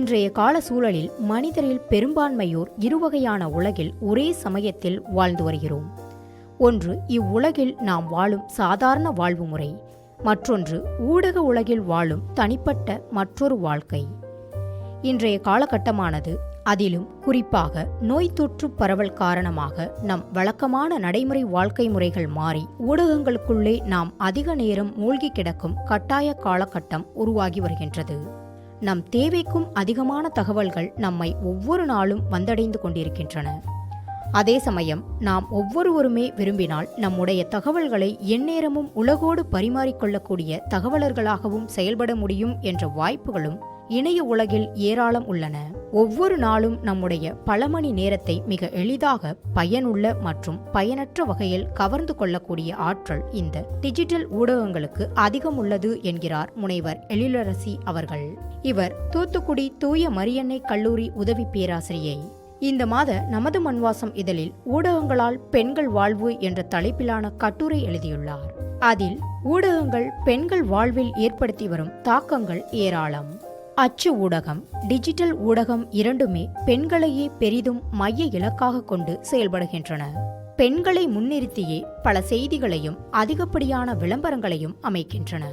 இன்றைய கால சூழலில் மனிதரில் பெரும்பான்மையோர் இருவகையான உலகில் ஒரே சமயத்தில் வாழ்ந்து வருகிறோம். ஒன்று இவ்வுலகில் நாம் வாழும் சாதாரண வாழ்வு முறை. மற்றொன்று ஊடக உலகில் வாழும் தனிப்பட்ட மற்றொரு வாழ்க்கை. இன்றைய காலகட்டமானது அதிலும் குறிப்பாக நோய் தொற்று பரவல் காரணமாக நம் வழக்கமான நடைமுறை வாழ்க்கை முறைகள் மாறி ஊடகங்களுக்குள்ளே நாம் அதிக நேரம் மூழ்கி கிடக்கும் கட்டாய காலகட்டம் உருவாகி வருகின்றது. நம் தேவைக்கும் அதிகமான தகவல்கள் நம்மை ஒவ்வொரு நாளும் வந்தடைந்து கொண்டிருக்கின்றன. அதே சமயம் நாம் ஒவ்வொருவருமே விரும்பினால் நம்முடைய தகவல்களை எந்நேரமும் உலகோடு பரிமாறிக்கொள்ளக்கூடிய தகவலர்களாகவும் செயல்பட முடியும் என்ற வாய்ப்புகளும் இணைய உலகில் ஏராளம் உள்ளன. ஒவ்வொரு நாளும் நம்முடைய பல மணி நேரத்தை மிக எளிதாக பயனுள்ள மற்றும் பயனற்ற வகையில் கவர்ந்து கொள்ளக்கூடிய ஆற்றல் இந்த டிஜிட்டல் ஊடகங்களுக்கு அதிகம் உள்ளது என்கிறார் முனைவர் எழிலரசி அவர்கள். இவர் தூத்துக்குடி தூய மரியன்னை கல்லூரி உதவி பேராசிரியை. இந்த மாத நமது மண்வாசம் இதழில் ஊடகங்களால் பெண்கள் வாழ்வு என்ற தலைப்பிலான கட்டுரை எழுதியுள்ளார். அதில் ஊடகங்கள் பெண்கள் வாழ்வில் ஏற்படுத்தி வரும் தாக்கங்கள் ஏராளம். அச்சு ஊடகம் டிஜிட்டல் ஊடகம் இரண்டுமே பெண்களையே பெரிதும் மைய இலக்காக கொண்டு செயல்படுகின்றன. பெண்களை முன்னிறுத்தியே பல செய்திகளையும் அதிகப்படியான விளம்பரங்களையும் அமைக்கின்றன.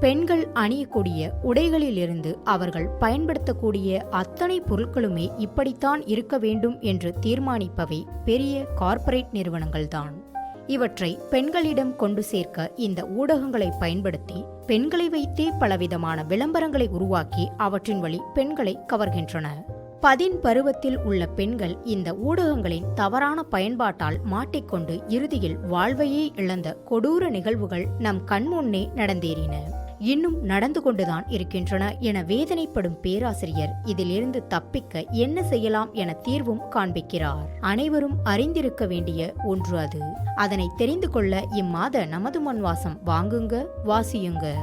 பெண்கள் அணியக்கூடிய உடைகளிலிருந்து அவர்கள் பயன்படுத்தக்கூடிய அத்தனை பொருட்களுமே இப்படித்தான் இருக்க வேண்டும் என்று தீர்மானிப்பவை பெரிய கார்ப்பரேட் நிறுவனங்கள்தான். இவற்றை பெண்களிடம் கொண்டு சேர்க்க இந்த ஊடகங்களை பயன்படுத்தி பெண்களை வைத்தே பலவிதமான விளம்பரங்களை உருவாக்கி அவற்றின் வழி பெண்களை கவர்கின்றன. பதின் பருவத்தில் உள்ள பெண்கள் இந்த ஊடகங்களின் தவறான பயன்பாட்டால் மாட்டிக்கொண்டு இறுதியில் வாழ்வையே இழந்த கொடூர நிகழ்வுகள் நம் கண்முன்னே நடந்தேறின. இன்னும் நடந்து கொண்டுதான் இருக்கின்றன என வேதனைப்படும் பேராசிரியர் இதிலிருந்து தப்பிக்க என்ன செய்யலாம் என தீர்வும் காண்பிக்கிறார். அனைவரும் அறிந்திருக்க வேண்டிய ஒன்று அது. அதனை தெரிந்து கொள்ள இம்மாத நமது மண்வாசம் வாங்குங்க வாசியுங்க.